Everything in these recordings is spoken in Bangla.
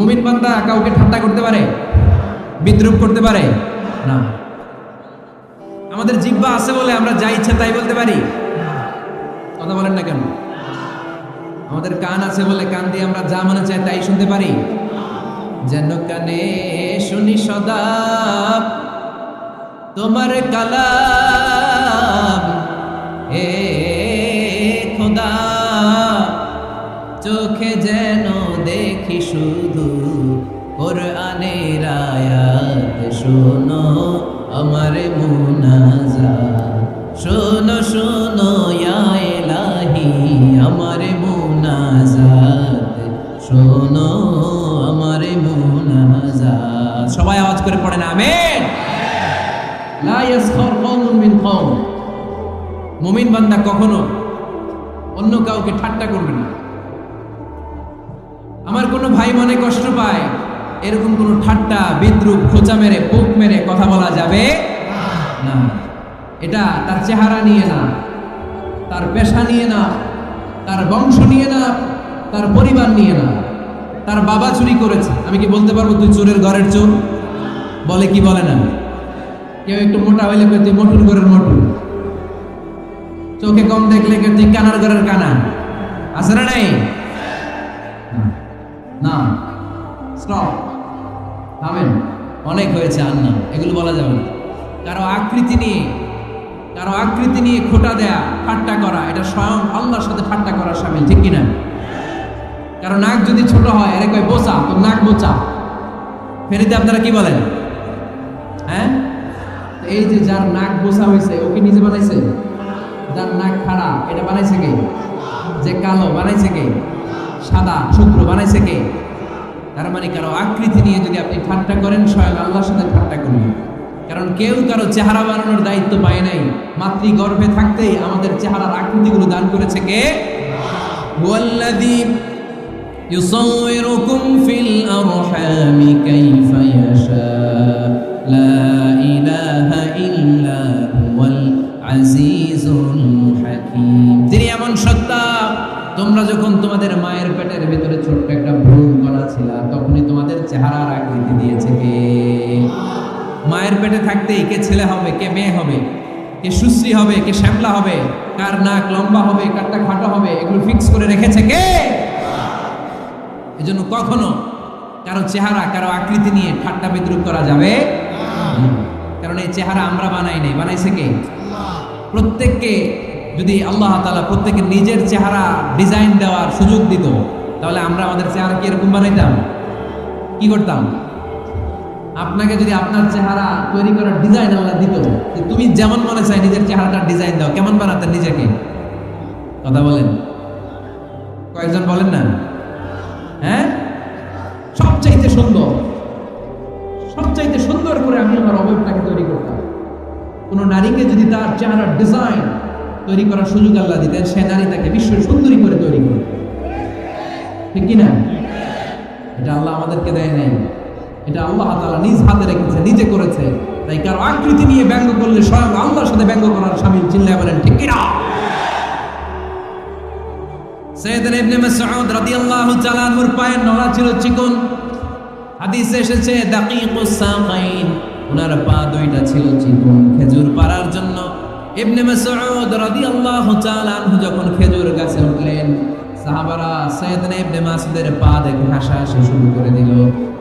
মুমিন বান্দা কাউকে ঠাট্টা করতে পারে? বিদ্রুপ করতে পারে? না। আমাদের জিব্বা আছে বলে আমরা যা ইচ্ছা তাই বলতে পারি? কথা বলেন না কেন? আমাদের কান আছে বলে কান দিয়ে আমরা যা মনে চাই তাই শুনতে পারি? যেন কানে শুনি সদা তোমার কালাম। এ খোদা, চোখে যেন দেখি শুধু কোরআনের আয়াত শোনো আমার মুনাজা শোনো শোনো এলাহি আমার মুনাজাত। শোনো আমার মুনাজাত। সবাই আওয়াজ করে পড়েন, আমেন। লা ইয়াসখার কওমুন মিন কওম। মুমিন বান্দা কখনো অন্য কাউকে ঠাট্টা করবে না। আমার কোনো ভাই মনে কষ্ট পায়? এরকম কোনো ঠাট্টা, বিদ্রুপ, খোঁচা মেরে, পোক মেরে কথা বলা যাবে না। এটা তার চেহারা নিয়ে না, তার পেশা নিয়ে না, তার বংশ নিয়ে না, তার পরিবার নিয়ে না। তার বাবা চুরি করেছে। আমি কি বলতে পারব তুই চোরের ঘরের চোর? বলে কি বলে না? কেউ একটু মোটা হইলে তুই মটুর ঘরের মটুর চোখে কম দেখলে কেউ তুই কানার ঘরের কানা। আছে না নাই? না। স্টপ থামেন অনেক হয়েছে আর না এগুলো বলা যাবে না। কারও আকৃতি নিয়ে, কারও আকৃতি নিয়ে খোটা দেয়া, ঠাট্টা করা, এটা স্বয়ং আল্লাহর সাথে ঠাট্টা করা সামিল, ঠিক কিনা? কারও নাক যদি ছোট হয়, এর কয়, বোচা তো নাক বোচা। ফেরিতে আপনারা কি বলেন? হ্যাঁ? এই যে যার নাক বোচা হয়েছে, ও কি নিজে বানাইছে? যার নাক খাড়া, এটা বানাইছে কে? যে কালো, বানাইছে কে? সাদা শুক্র বানাইছে কে? তার মানে কারো আকৃতি নিয়ে যদি আপনি ঠাট্টা করেন স্বয়ং আল্লাহর সাথে ঠাট্টা করবেন কারণ কেউ কারো চেহারা বানানোর দায়িত্ব পায় নাই মাতৃ গর্ভে থাকতেই আমাদের চেহারার আকৃতিগুলো দান করেছে কে ওয়াল্লাযী يصوركم في الأرحام كيف يشاء لا إله إلا هو العزيز الحكيم তিনি এমন সত্তা তোমরা যখন তোমাদের মায়ের পেটের ভিতরে ছোট্ট একটা ভ্রূণ করা ছিল তখনই তোমাদের চেহারার আকৃতি দিয়েছে কে? মায়ের পেটে থাকতেই কে ছেলে হবে, কে মেয়ে হবে, কে সুশ্রী হবে, কে শ্যামলা হবে, কার নাক লম্বা হবে, কারটা খাটো হবে, এগুলো ফিক্স করে রেখেছে কে? এজন্য কখনো কারও চেহারা, কারও আকৃতি নিয়ে ঠাট্টা বিদ্রুপ করা যাবে কারণ এই চেহারা আমরা বানাই নাই, বানাইছে কে? প্রত্যেককে যদি আল্লাহ তাআলা প্রত্যেকের নিজের চেহারা ডিজাইন দেওয়ার সুযোগ দিত তাহলে আমরা আমাদের চেহারা কি এরকম বানাইতাম? কি করতাম? আপনাকে যদি আপনার চেহারা তৈরি করার ডিজাইন আল্লাহ দিত, যে তুমি যেমন মনে চাই নিজের চেহারাটার ডিজাইন দাও, কেমন বানাতেন নিজেকে? কথা বলেন। কয়েকজন বলেন না? হ্যাঁ? সবচাইতে সুন্দর সবচাইতে সুন্দর করে আমি আমার অবয়বটাকে তৈরি করতাম। কোনো নারীকে যদি তার চেহারার ডিজাইন তৈরি করার সুযোগ আল্লাহ দিতেন, সে নারী তাকে বিশ্ব সুন্দরী করে তৈরি করত। ঠিক কি না এটা আল্লাহ আমাদেরকে দেয় নাই। এটা আল্লাহ তাআলা নিজ হাতে রেখেছে, নিজে করেছে। তাই কারও আকৃতি নিয়ে ব্যঙ্গ করলে স্বয়ং আল্লাহর সাথে ব্যঙ্গ করার স্বামী চিল্লায় বলেন, ঠিক কিনা? ইবনে মাসউদ রাদিয়াল্লাহু তাআলা আনহুর নলা ছিল চিকন। হাদিসে এসেছে দাকিকুস সাকাইন ওনার পা দুইটা ছিল চিকন, খেজুর পাড়ার জন্য। ইবনে মাসউদ রাদিয়াল্লাহু তাআলা আনহু যখন খেজুর গাছে উঠলেন সাহাবারা সৈয়দনা ইবনে মাসউদের পা দেখে হাসাহাসি শুরু করে দিল।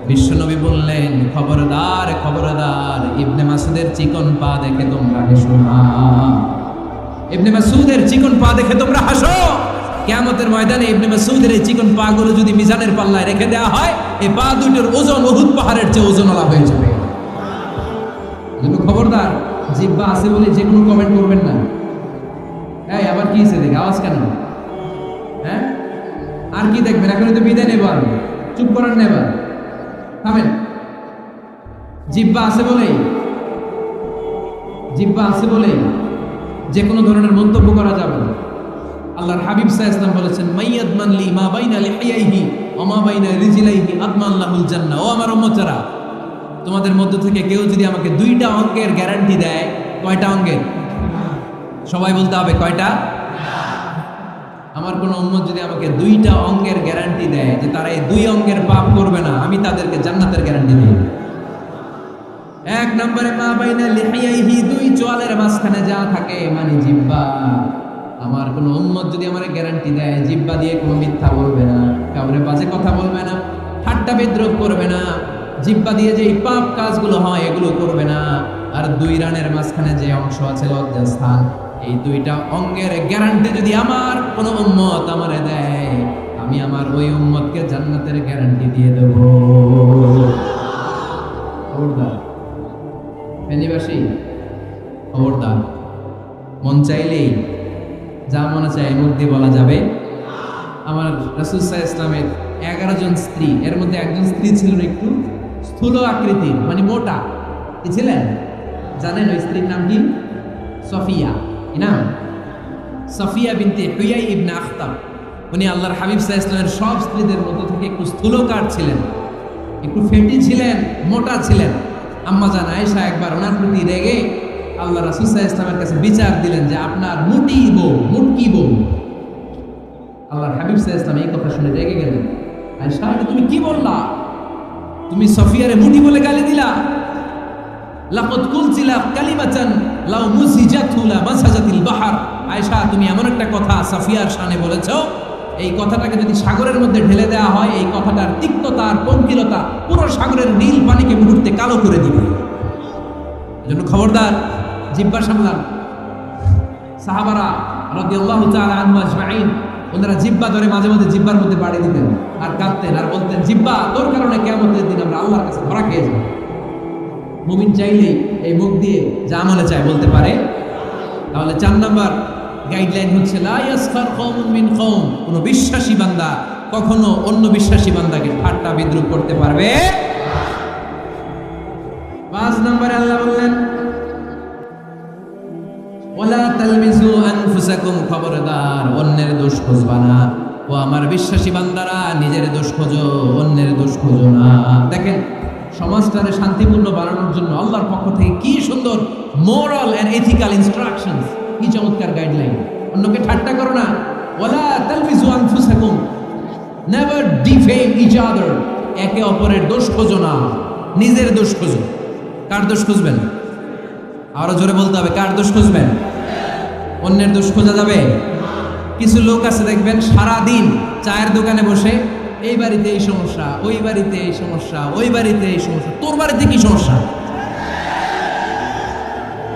বিশ্বনবী বললেন, খবরদার খবরদার, ইবনে মাসুদের চিকন পা দেখে তোমরা হেসো না। ইবনে মাসুদের চিকন পা দেখে তোমরা হাসো। কিয়ামতের ময়দানে ইবনে মাসউদের এই চিকন পা গুলো যদি মিজানের পাল্লায় রেখে দেওয়া হয় এই পা দুটোর ওজন উহুদ পাহাড়ের চেয়ে ওজন ওজনওয়ালা হয়ে যাবে। খবরদার, জিব্বা আছে বলে যে কোনো কমেন্ট করবেন না। এই, আবার কি হয়েছে দেখে? আওয়াজ কেন? হ্যাঁ? আর কি দেখবেন? এখন তো বিদায় নেবার চুপ করার নেবার থামেন। জিব্বা আছে বলেই। জিব্বা আছে বলেই। যে কোনো ধরনের মন্তব্য করা যাবে না। আল্লাহর হাবিব সাহ ইসলাম বলেছেন মাইয়াদ মানলি মা বাইনা লিহাইহি ও মা বাইনা রিজিলাইহি আদমান লাহুল জান্নাহ। ও আমার উম্মতরা, তোমাদের মধ্য থেকে কেউ যদি আমাকে দুইটা অঙ্কের গ্যারান্টি দেয়, কয়টা অঙ্কের? সবাই বলতে হবে কয়টা? আমার কোনো উম্মত যদি আমাকে দুইটা অঙ্কের গ্যারান্টি দেয় যে তারা এই দুই অঙ্কের পাপ করবে না, আমি তাদেরকে জান্নাতের গ্যারান্টি দিই এক নম্বরে মা বাইনা লিহাইহি দুই চোয়ালের মাঝখানে যা থাকে মানে জিব্বা। আমার কোন উম্মত যদি আমার গ্যারান্টি দেয়, জিব্বা দিয়ে কোনো মিথ্যা বলবে না, কাউরে বাজে কথা বলবে না, ঠাট্টা বিদ্রোহ করবে না, জিব্বা দিয়ে যে পাপ কাজগুলো হয় এগুলো করবে না, আর দুই রানের মাঝখানে যে অংশ আছে লজ্জা স্থান এই দুইটা অঙ্গের গ্যারান্টি যদি আমার কোন উম্মত আমারে দেয়, আমি আমার ওই উম্মতকে জান্নাতের গ্যারান্টি দিয়ে দেবো। খবরদার। ফেনীবাসী, খবরদার। মন চাইলেই যা মনে চায় মুখ দিয়ে বলা যাবে। আমার রাসুলসাহ ইসলামের এগারো জন স্ত্রী, এর মধ্যে একজন স্ত্রী ছিলেন একটু স্থূল আকৃতির মানে মোটা। কি ছিলেন? জানেন ওই স্ত্রীর নাম কি? সফিয়া। কি নাম সফিয়া বিনতে হুয়াই ইবনে আখতাব উনি আল্লাহর হাবিব সাহা সব স্ত্রীদের মধ্যে থেকে একটু স্থূলকার ছিলেন, একটু ফেটি ছিলেন, মোটা ছিলেন। আম্মা জান আয়েশা একবার ওনার প্রতি রেগে আল্লাহ রাসুসাহ ইসলামের কাছে বিচার দিলেন যে আপনার মুটি বউ মুটকি বউ আল্লাহর হাবিব সাহা ইসলাম এই কথা শুনে রেগে গেলেন। আয়েশা তুমি কি বললা? তুমি সফিয়ারে মুটি বলে গালি দিলা? লাকদ কুলছিলা কালিমাচান লাউ মুসিজাতুলা মাসাজাতিল বাহার। আয়েশা, তুমি এমন একটা কথা সাফিয়ার শানে বলেছ। এই কথাটাকে যদি সাগরের মধ্যে ঢেলে দেওয়া হয়, এই কথাটার তিক্ততা আর পঙ্কিলতা পুরো সাগরের নীল পানিকে মুহূর্তে কালো করে দিবে। এজন্য খবরদার, জিব্বা সামলান। সাহাবারা রাদিয়াল্লাহু তাআলা আনহু আজমাইন, ওনারা জিব্বা ধরে মাঝে মাঝে জিব্বার মধ্যে বাড়ি দিতেন আর কাঁদতেন আর বলতেন, জিব্বা, তোর কারণে কেমন দিন আমরা আল্লাহর কাছে ধরা খেয়ে যাব। মুমিন চাইলেই এই মুখ দিয়ে যা মনে চায় বলতে পারে। তাহলে চার নাম্বার গাইডলাইন হচ্ছে কোন বিশ্বাসী বান্দা, কখনো অন্য বিশ্বাসী বান্দাকে ঠাট্টা বিদ্রুপ করতে পারবে পাঁচ নম্বরে আল্লাহ বললেন ওয়ালা তালমিজু আনফুসাকুম খবরদার, অন্যের দোষ খুঁজবা না। ও আমার বিশ্বাসী বান্দারা, নিজের দোষ খোঁজো, অন্যের দোষ খোঁজো না। দেখেন সমাজটারে শান্তিপূর্ণ বানানোর জন্য আল্লাহর পক্ষ থেকে কি সুন্দর মোরাল অ্যান্ড এথিক্যাল ইনস্ট্রাকশনস কি চমৎকার গাইডলাইন অন্যকে ঠাট্টা করো না। ওয়ালা তালমিজু আনফুসাকুম। নেভার ডিফেম ইচ আদার একে অপরের দোষ খোঁজো না। নিজের দোষ খোঁজো। কার দোষ খুঁজবেন? আরও জোরে বলতে হবে, কার দোষ খুঁজবেন? অন্যের দোষ খোঁজা যাবে? কিছু লোক আছে দেখবেন সারা দিন চায়ের দোকানে বসে এই বাড়িতে এই সমস্যা, ওই বাড়িতে এই সমস্যা, ওই বাড়িতে এই সমস্যা। তোর বাড়িতে কি সমস্যা?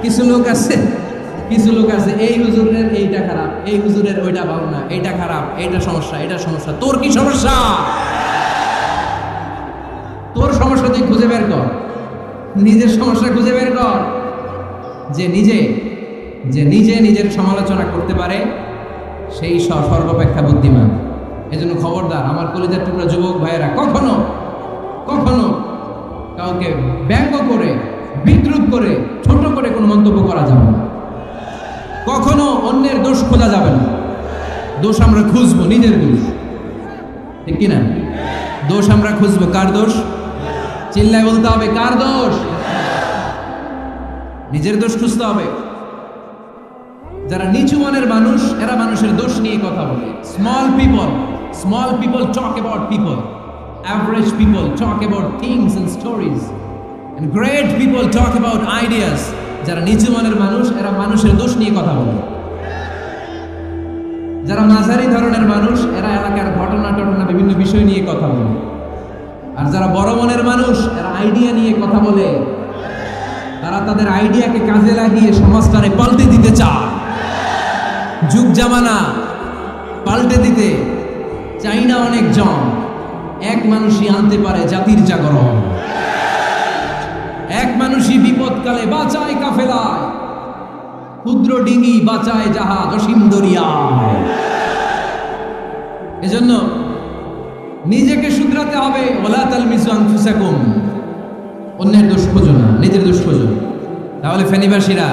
কিছু লোক আছে? কিছু লোক আছে, এই হুজুরের এইটা খারাপ, এই হুজুরের ওইটা ভালো না, এইটা খারাপ, এইটা সমস্যা এটা সমস্যা। তোর কি সমস্যা? তোর সমস্যা তুই খুঁজে বের কর। নিজের সমস্যা খুঁজে বের কর। যে নিজে যে নিজে নিজের সমালোচনা করতে পারে, সেই সর্বাপেক্ষা বুদ্ধিমান। এজন্য খবরদার, আমার কলিজার টুকরা যুবক ভাইয়েরা, কখনো কখনো কাউকে ব্যঙ্গ করে, বিদ্রুপ করে, ছোট করে কোনো মন্তব্য করা যাবে না। কখনো অন্যের দোষ খোঁজা যাবে না। দোষ আমরা খুঁজবো, নিজের দোষ। ঠিক কিনা? দোষ আমরা খুঁজবো, কার দোষ? চিল্লায় বলতে হবে, কার দোষ? নিজের দোষ খুঁজতে হবে। যারা নিচু মানের মানুষ, এরা মানুষের দোষ নিয়ে কথা বলে। Small people small people talk about people average people talk about things and stories and great people talk about ideas যারা নিচু মনের মানুষ, এরা মানুষের দোষ নিয়ে কথা বলে। যারা মাঝারি ধরনের মানুষ, এরা এলাকার ঘটনা টটনা বিভিন্ন বিষয় নিয়ে কথা বলে। আর যারা বড় মনের মানুষ, এরা আইডিয়া নিয়ে কথা বলে। তারা তাদের আইডিয়াকে কাজে লাগিয়ে সমাজটারে পাল্টে দিতে চায়। যুগ জামানা, পাল্টে দিতে। চাই না অনেক জন এক মানুষই আনতে পারে জাতির জাগরণ। এক মানুষই বিপদকালে বাঁচায় কাফেলায়। ক্ষুদ্র ডিঙি বাঁচায় জাহাজ অসীম দরিয়ায়। এজন্য নিজেকে শুধরাতে হবে, ওলা তালমিজু আনফুসাকুম। অন্যের দোষ খোঁজো না, নিজের দোষ খোঁজো। তাহলে ফেনীবাসীরা,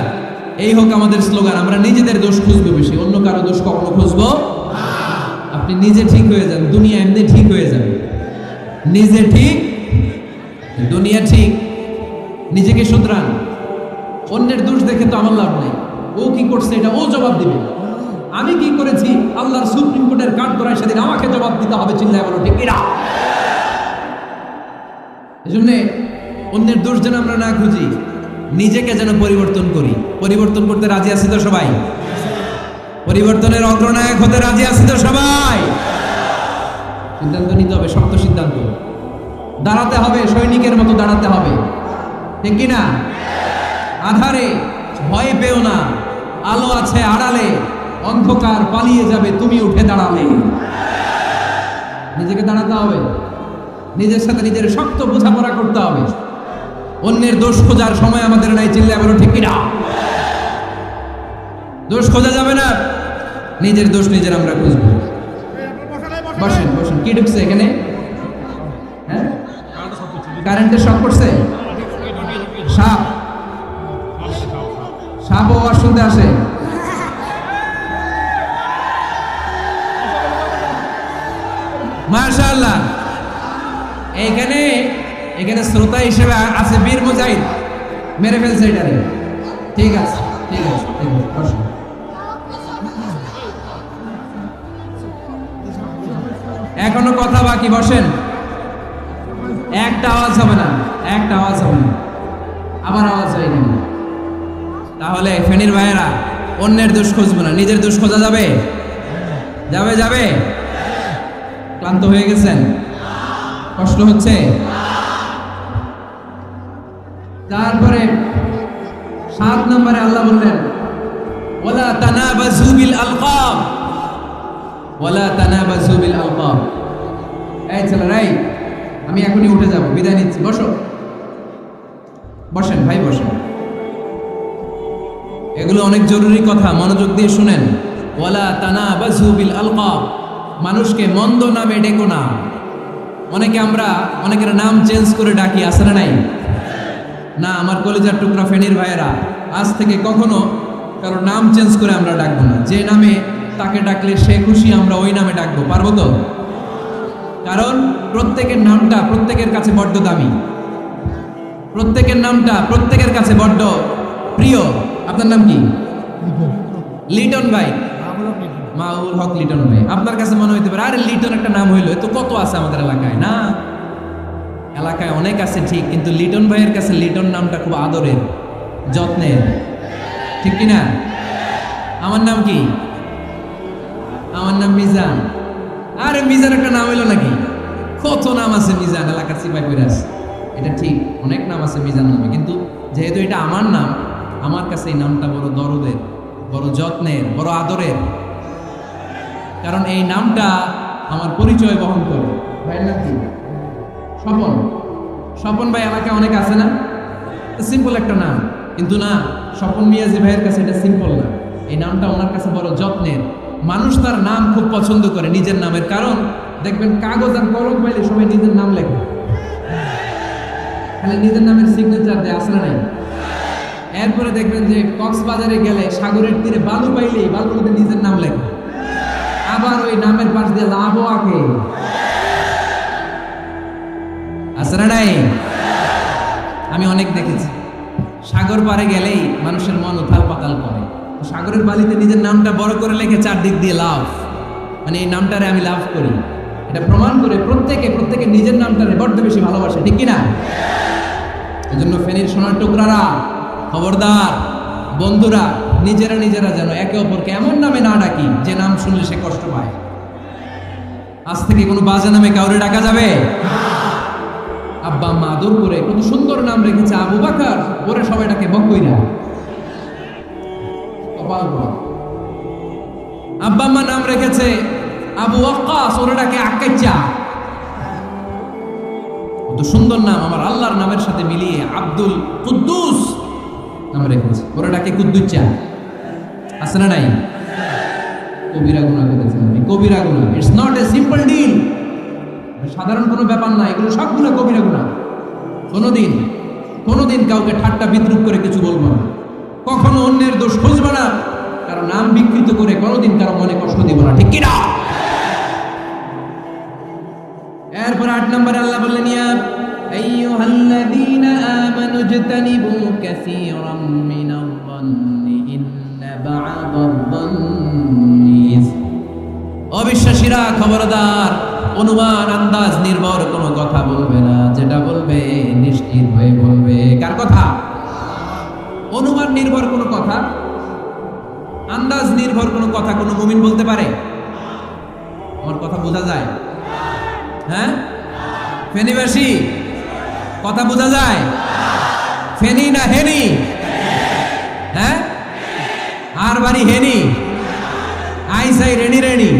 এই হোক আমাদের স্লোগান, আমরা নিজেদের দোষ খুঁজবো বেশি, অন্য কারও দোষ কখনো খুঁজবো আপনি নিজে ঠিক হয়ে যান, দুনিয়া এমনি ঠিক হয়ে যাবে। নিজে ঠিক, দুনিয়া ঠিক, নিজেকে শুধরান। অন্যের দোষ দেখে তো আমার লাভ নেই। ও কি করছে এটা ও জবাব দিবে আমি কি করেছি? আল্লাহর সুপ্রিম কোর্টের কাঠ করায় সেদিন আমাকে জবাব দিতে হবে, চিল্লায় বলো, ঠিক কিনা? এজন্য অন্যের দোষ যেন আমরা না খুঁজি, নিজেকে যেন পরিবর্তন করি। পরিবর্তন করতে রাজি আছি তো সবাই? পরিবর্তনের অগ্রনায়ক হতে রাজি আছি তো সবাই? সিদ্ধান্ত নিতে হবে, শক্ত সিদ্ধান্ত। দাঁড়াতে হবে, সৈনিকের মতো দাঁড়াতে হবে। ঠিক কি না আধারে, ভয় পেও না। আলো আছে আড়ালে, অন্ধকার পালিয়ে যাবে, তুমি উঠে দাঁড়ালে। নিজেকে দাঁড়াতে হবে। নিজের সাথে নিজের শক্ত বোঝাপড়া করতে হবে। অন্যের দোষ খোঁজার সময় আমাদের নাই চিল্লে বলো, ঠিক কিনা? দোষ খোঁজা যাবে না। নিজের দোষ নিজের আমরা খুঁজবো। বসেন বসেন, কি ঢুকছে এখানে? হ্যাঁ? কারেন্টের শক করছে? সাপ। সাপ আর শুনতে আসে। মাশাআল্লাহ। এইখানে এখানে শ্রোতা হিসেবে আছে বীর মুজাহিদ। মেরে ফেলছে এটারে। ঠিক আছে ঠিক আছে ঠিক আছে এখনও কথা বাকি, বসেন। একটা আওয়াজ হবে না, একটা আওয়াজ হবে না। আবার আওয়াজ হয়ে গেল। তাহলে ফেনীর ভাইয়েরা, অন্যের দোষ খুঁজবো না, নিজের দোষ খোঁজা যাবে? যাবে যাবে? ক্লান্ত হয়ে গেছেন? কষ্ট হচ্ছে? তারপরে সাত নম্বরে আল্লাহ বললেন, ওলা তানাবাজু বিল আলকাব ওলা তানাবাজু বিল আলকাব এই ছেলে রাই আমি এখনই উঠে যাব, বিদায় নিচ্ছি, বসো। বসেন, ভাই, বসেন। এগুলো অনেক জরুরি কথা, মনোযোগ দিয়ে শুনেন। ওয়ালা তানাবাজু বিল আলকাব মানুষকে মন্দ নামে ডেকো না। অনেকে আমরা, অনেকের নাম চেঞ্জ করে ডাকি আসে না নাই? না, আমার কলেজার টুকরা ফেনীর ভাইয়েরা, আজ থেকে কখনো কারও নাম চেঞ্জ করে আমরা ডাকবো না। যে নামে তাকে ডাকলে সে খুশি, আমরা ওই নামে ডাকবো। পারব তো? কারণ প্রত্যেকের নামটা প্রত্যেকের কাছে বড্ড দামি। প্রত্যেকের নামটা প্রত্যেকের কাছে বড্ড প্রিয়। আপনার নাম কি? লিটন ভাই। মাউল হক লিটন ভাই। আপনার কাছে মনে হইতে পারে, আরে লিটন একটা নাম হইল তো কত আছে আমাদের এলাকায়, না? এলাকায় অনেক আছে ঠিক, কিন্তু লিটন ভাইয়ের কাছে লিটন নামটা খুব আদরের, যত্নের। ঠিক কি না আমার নাম কি? আমার নাম মিজান। আরে মিজান একটা নাম হইল নাকি? কত নাম আছে মিজান? এলাকার সিপাই কইরাস এটা ঠিক, অনেক নাম আছে মিজান নামে, কিন্তু যেহেতু এটা আমার নাম, আমার কাছে এই নামটা বড় দরদের, বড় যত্নের, বড় আদরের। কারণ এই নামটা আমার পরিচয় বহন করে। ভাইয়ের নাম কি? স্বপন। স্বপন ভাই এলাকায় অনেক আছে না? সিম্পল একটা নাম। কিন্তু না, স্বপন মিয়াজি ভাইয়ের কাছে এটা সিম্পল না। এই নামটা ওনার কাছে বড় যত্নের মানুষ তার নাম খুব পছন্দ করে, নিজের নামের। কারণ, দেখবেন কাগজ আর কলম পাইলে সবাই নিজের নাম লেখে। খালি নিজের নামের সিগনেচার দেয়, আসলে নাই। এরপরে দেখবেন যে কক্সবাজারে গেলে সাগরের তীরে বালু পাইলেই বালুর নিজের নাম লেখে। আবার ওই নামের পাশ দিয়ে লাভও আঁকে। না নাই? আমি অনেক দেখেছি। সাগর পারে গেলেই মানুষের মন উথাল পাতাল করে। সাগরের বালিতে নিজের নামটা বড় করে লেখে চারদিক দিয়ে লাভ। মানে এই নামটারে আমি লাভ করি। এটা প্রমাণ করে প্রত্যেকে প্রত্যেকে নিজের নামটারে বড্ড বেশি ভালোবাসে, ঠিক কিনা? এই জন্য ফেনীর সোনার টুকরারা, খবরদার, বন্ধুরা, নিজেরা নিজেরা যেন একে অপরকে এমন নামে না ডাকি, যে নাম শুনলে সে কষ্ট পায়। আজ থেকে কোনো বাজে নামে কাউরে ডাকা যাবে? আব্বা আম্মা আদর করে কত সুন্দর নাম রেখেছে আবু বাকার, ওরে সবাই ডাকে বকইরা। আম্মা নাম রেখেছে আবু ওয়াক্কাস ওরে ডাকে আকাইচা কত সুন্দর নাম, আমার আল্লাহর নামের সাথে মিলিয়ে আব্দুল কুদ্দুস নাম রেখেছে। ওরা ডাকে কুদ্দুচ্চা আছে না নাই? কবিরা গুণা করেছেন আপনি কবিরা গুণা it's not a simple deal সাধারণ কোনো ব্যাপার না, এগুলো সবগুলো কবিরা গুণা কোনোদিন কোনোদিন কাউকে ঠাট্টা বিদ্রুপ করে কিছু বলব না। কখনো অন্যের দোষ খুঁজবো না। কারও নাম বিকৃত করে কোনোদিন কারও মনে কষ্ট দিব না, ঠিক কিনা? এরপর আট নম্বরে আল্লাহ বললেন, ইয়া আইয়ুহাল্লাযীনা আমানু ইজতানিবু কাসীরাম মিনাল-যন্নি ইন্না বা'দাল-যন্নি ইস- অবিশ্বাসীরা, খবরদার, অনুমান, আন্দাজ, নির্ভর, কোনো কথা বলবে না। যেটা বলবে নির্ভর কোনো কথা? আন্দাজ নির্ভর কোনো কথা কোনো মুমিন বলতে পারে? আমার কথা বোঝা যায়? হ্যাঁ? ফেনীবাসী কথা বোঝা যায়? ফেনি না হেনি? হ্যাঁ? আর বাড়ি হেনি? আই সাই রেনি রেনি?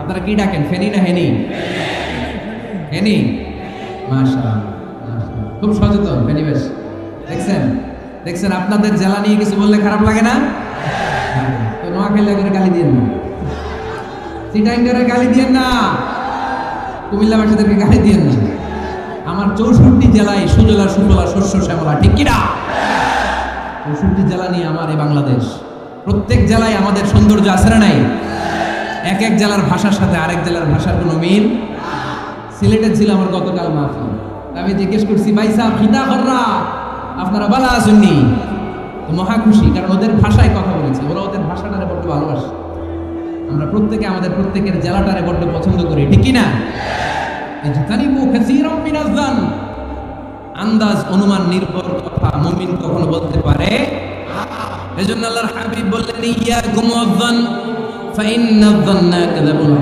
আপনারা কি ডাকেন? ফেনি না হেনি? হেনি? মাশা খুব সচেতন ফেনিবেশ দেখছেন? দেখছেন, আপনাদের জেলা নিয়ে কিছু বললে খারাপ লাগে না? তো নোয়াখালী করে গালি দিয়ে না চিটাঙ্গারে গালি দিয়েন না। কুমিল্লাবাসীদেরকে গালি দিয়েন না। আমার চৌষট্টি জেলায় সুজলা সুজলা শস্য, শ্যামলা, ঠিক কিনা চৌষট্টি জেলা নিয়ে আমার এই বাংলাদেশ। প্রত্যেক জেলায় আমাদের সৌন্দর্য আছে না নাই? এক এক জেলার ভাষার সাথে আরেক জেলার ভাষার কোনো মিল? সিলেটে ছিল আমার গতকাল মাহফিল। আমি জিজ্ঞেস করছি, ভাই সাহেব, খিদা কররা? আপনারা বালা আসেননি মহা খুশি, কারণ ওদের ভাষায় কথা বলেছে। ওরা ওদের ভাষাটারে বড্ড ভালোবাসে। আমরা প্রত্যেকে আমাদের প্রত্যেকের জেলাটারে বড্ড পছন্দ করি, ঠিক কি না আন্দাজ, অনুমান, নির্ভর কথা কখনো বলতে পারে? এজন্য আল্লাহর হাবিব বললেন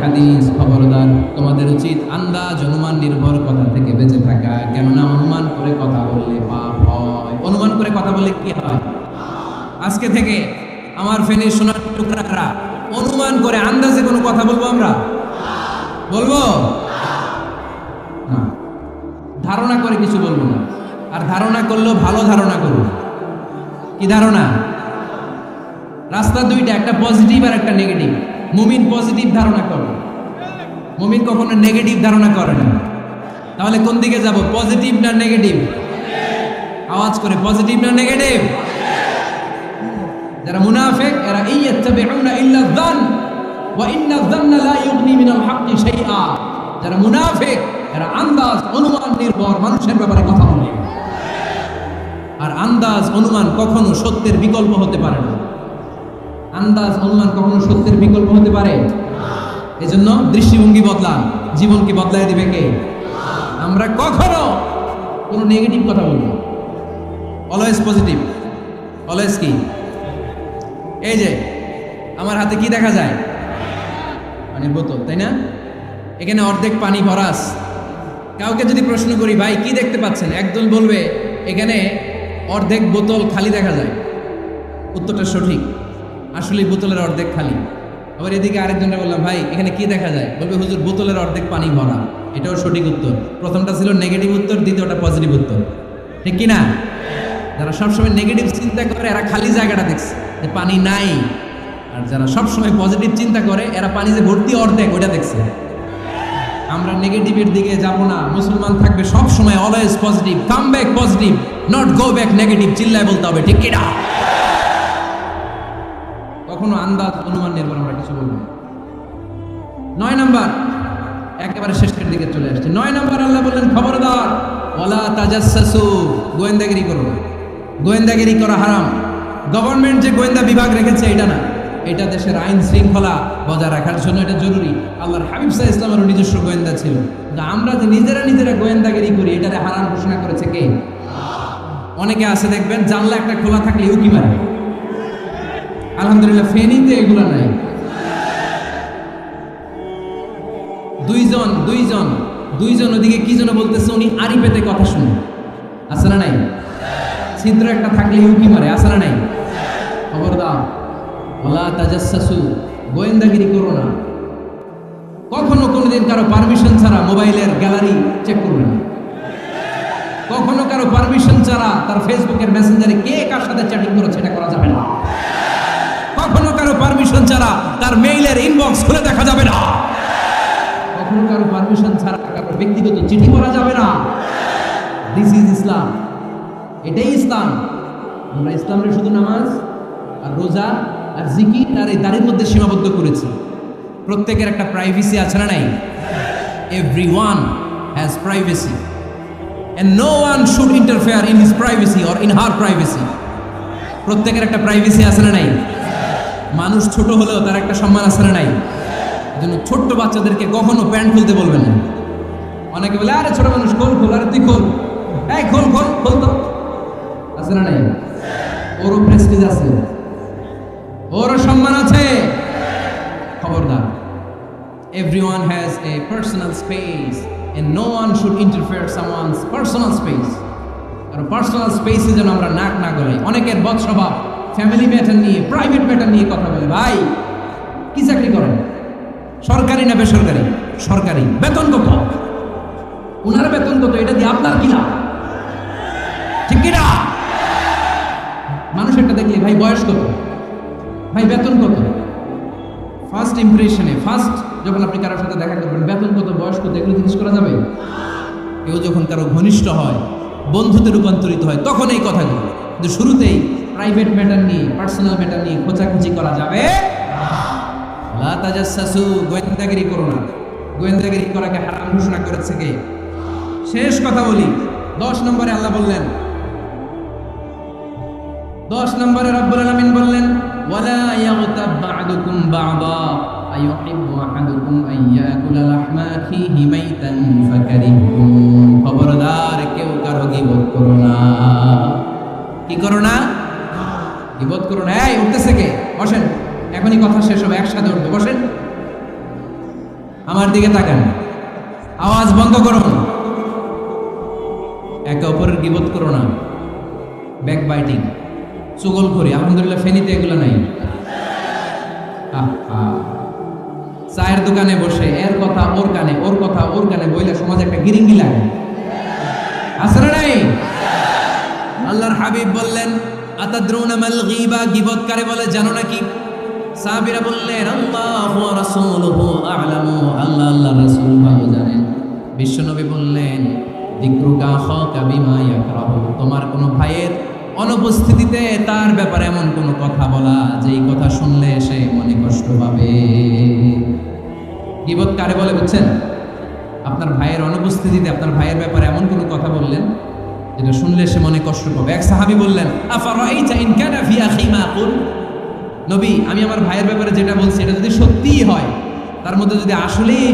হাদিস। খবরদার, তোমাদের উচিত আন্দাজ, অনুমান, নির্ভর কথা থেকে বেঁচে থাকা। কেননা, অনুমান করে কথা বললে পাপ অনুমান করে কথা বললে কি হয়? আজকে থেকে আমার ফেনীর সোনার টুকরারা অনুমান করে আন্দাজে কোনো কথা বলব আমরা? বলব? ধারণা করে কিছু বলব না। আর ধারণা করলেও ভালো ধারণা করব। কি ধারণা? রাস্তা দুইটা, একটা পজিটিভ আর একটা নেগেটিভ মুমিন পজিটিভ ধারণা করে। মুমিন কখনো নেগেটিভ ধারণা করে না। তাহলে কোন দিকে যাব পজিটিভ না নেগেটিভ আওয়াজ করে পজিটিভ না নেগেটিভ যারা মুনাফেক, এরা ইয়াত্তাবিউনা ইল্লা যান ওয়া ইন্না যান্না লা ইউগনি মিনাল হাক্কি শাইআ। যারা মুনাফেক, এরা আন্দাজ, অনুমান, নির্ভর, মানুষের ব্যাপারে কথা বলে। আর আন্দাজ, অনুমান কখনো সত্যের বিকল্প হতে পারে না। আন্দাজ, অনুমান কখনো সত্যের বিকল্প হতে পারে? এজন্য দৃষ্টিভঙ্গি বদলান। জীবনকে বদলায় দিবে কে? আমরা কখনো কোনো নেগেটিভ কথা বলব অলওয়েজ পজিটিভ অলওয়েজ কি এই যে, আমার হাতে কি দেখা যায়? পানির বোতল, তাই না? এখানে অর্ধেক পানি ভরাস। কাউকে যদি প্রশ্ন করি, ভাই, কি দেখতে পাচ্ছেন? একদল বলবে, এখানে অর্ধেক বোতল খালি দেখা যায়। উত্তরটা সঠিক। আসলে বোতলের অর্ধেক খালি। আবার এদিকে আরেকজনটা বললাম, ভাই, এখানে কি দেখা যায়? বলবে, হুজুর, বোতলের অর্ধেক পানি ভরা। এটাও সঠিক উত্তর। প্রথমটা ছিল নেগেটিভ উত্তর, দ্বিতীয়টা পজিটিভ উত্তর। ঠিক কি না? যারা সবসময় নেগেটিভ চিন্তা করে, এরা খালি জায়গাটা দেখছে যে পানি নাই। আর যারা সবসময় পজিটিভ চিন্তা করে, এরা পানি যে ভর্তি অর্ধেক, ওইটা দেখছে। আমরা নেগেটিভের দিকে যাব না। মুসলমান থাকবে সব সময় always positive come back positive not go back negative চিল্লায় বলতে হবে, ঠিক কিনা? কখনো আন্দাজ, অনুমান, নির্ভর আমরা কিছু বলব নয় নাম্বার, একেবারে শেষের দিকে চলে আসছে। নয় নাম্বার, আল্লাহ বললেন, খবরদার ওলা তাজাসসু গোয়েন্দাগিরি করো না। গোয়েন্দাগিরি করা হারাম। গভর্নমেন্ট যে গোয়েন্দা বিভাগ রেখেছে, এটা না। এটা দেশের আইন শৃঙ্খলা বজায় রাখার জন্য এটা জরুরি। আল্লাহর হাবিব সাহা ইসলামেরও নিজস্ব গোয়েন্দা ছিল। আমরা যে নিজেরা নিজেরা গোয়েন্দাগিরি করি, এটারে হারাম ঘোষণা করেছে কে? অনেকে আছে, দেখবেন, জানলা একটা খোলা থাকলে উকি মারে। আলহামদুলিল্লাহ, ফেনীতে এগুলো নাই। দুইজন দুইজন দুইজন ওদিকে কি যেন বলতেছে, উনি আড়ি পেতে কথা শুনে। না নাই? ছিদ্র একটা থাকলে উকি মারে? না নাই? খবর দাও ওলা তাজাসসু গোয়েন্দাগিরি করো না। কখনো কোনোদিন কারও পারমিশন ছাড়া মোবাইলের গ্যালারি চেক করবে না। কখনো কারও পারমিশন ছাড়া তার ফেসবুকের মেসেঞ্জারে কে কার সাথে চ্যাটিং করেছে এটা করা যাবে না। কখনো কারও পারমিশন ছাড়া তার মেইলের ইনবক্স খুলে দেখা যাবে না। কখনো কারও পারমিশন ছাড়া কারও ব্যক্তিগত চিঠি করা যাবে না। দিস ইজ ইসলাম এটাই ইসলাম। আমরা ইসলামের শুধু নামাজ আর রোজা আর জিকির আর এই দাড়ির মধ্যে সীমাবদ্ধ করেছি। প্রত্যেকের একটা প্রাইভেসি আছে না নাই? Every one has privacy and no one should interfere in his privacy or in her privacy প্রত্যেকের একটা প্রাইভেসি আছে না নাই? মানুষ ছোট হলেও তার একটা সম্মান আছে না নাই? জন্য ছোট্ট বাচ্চাদেরকে কখনো প্যান্ট খুলতে বলবেন না। অনেকে বলে, আরে ছোট মানুষ, খোল খোল, আরে তুই খোল। এই, খোল খোল খোল তো। আছে না নাই? ওরও প্রেস্টিজ আছে। ওরও সম্মান আছে। খবরদার, everyone has a personal space and no one should interfere someone's personal space. আর পার্সোনাল স্পেসে যেন আমরা নাক না গলাই অনেকের বদ স্বভাব ফ্যামিলি ম্যাটার নিয়ে প্রাইভেট ম্যাটার নিয়ে কথা বলে। ভাই, কি চাকরি করেন? সরকারি না বেসরকারি? সরকারি। বেতন কত? ওনার বেতন কত? এটা দিয়ে আপনার কি লাভ? ঠিক কিনা? মানুষ একটা দেখলে, ভাই, বয়স কত? ভাই, বেতন কত? ফার্স্ট ইমপ্রেশনে ফার্স্ট যখন আপনি কারোর সাথে দেখা করবেন, বেতন কত, বয়স কত? এগুলো জিজ্ঞেস করা যাবে? কেউ যখন কারও ঘনিষ্ঠ হয়, বন্ধুতে রূপান্তরিত হয়, তখন এই কথাগুলো কিন্তু শুরুতেই প্রাইভেট ম্যাটার নিয়ে পার্সোনাল ম্যাটার নিয়ে খোঁচাখুচি করা যাবে তাজাসসু গোয়েন্দাগিরি করো না। গোয়েন্দাগিরি করাকে হারাম ঘোষণা করেছে কে? শেষ কথা বলি, দশ নম্বরে আল্লাহ বললেন নম্বরে রব্বুল আলামিন বললেন, ওয়ালা ইয়াগতাব বা'দুকুম বা'দা আহাদুকুম মাইতান খবরদার, কেউ কারও গীবত করো না। কি করো না? গীবত করো না। এই বসেন। এখনই কথা শেষ হবে, একসাথে উঠবে। বসেন। আমার দিকে তাকান। আওয়াজ বন্ধ করুন। একে অপরের গিবত করো না। ব্যাক বাইটিং চুগল করি, আলহামদুলিল্লাহ ফেনিতে এগুলো নাই। চায়ের দোকানে বসে, এর কথা ওর কানে, ওর কথা ওর কানে বইলে সমাজে একটা গিরিঙ্গি লাগে। আসলে নাই? আল্লাহর হাবিব বললেন, আতাদ্রুনা মাল গীবা গীবত কারে বলে, জানো নাকি? সাহাবীরা বললেন, আল্লাহু ওয়া রাসূলুহু আ'লামু, আল্লাহ আল্লাহ রাসূল ভালো জানেন। বিশ্বনবী বললেন যিকরুকা খাকা বিমা ইয়াকরাহু, তোমার কোনো ভাইয়ের অনুপস্থিতিতে তার ব্যাপারে এমন কোনো কথা বলা, যেই কথা শুনলে সে মনে কষ্ট পাবে। গীবত কারে বলে বুঝছেন? আপনার ভাইয়ের অনুপস্থিতিতে আপনার ভাইয়ের ব্যাপারে এমন কোনো কথা বললেন, যেটা শুনলে সে মনে কষ্ট পাবে। এক সাহাবী বললেন নবী, আমি আমার ভাইয়ের ব্যাপারে যেটা বলছি, এটা যদি সত্যিই হয়, তার মধ্যে যদি আসলেই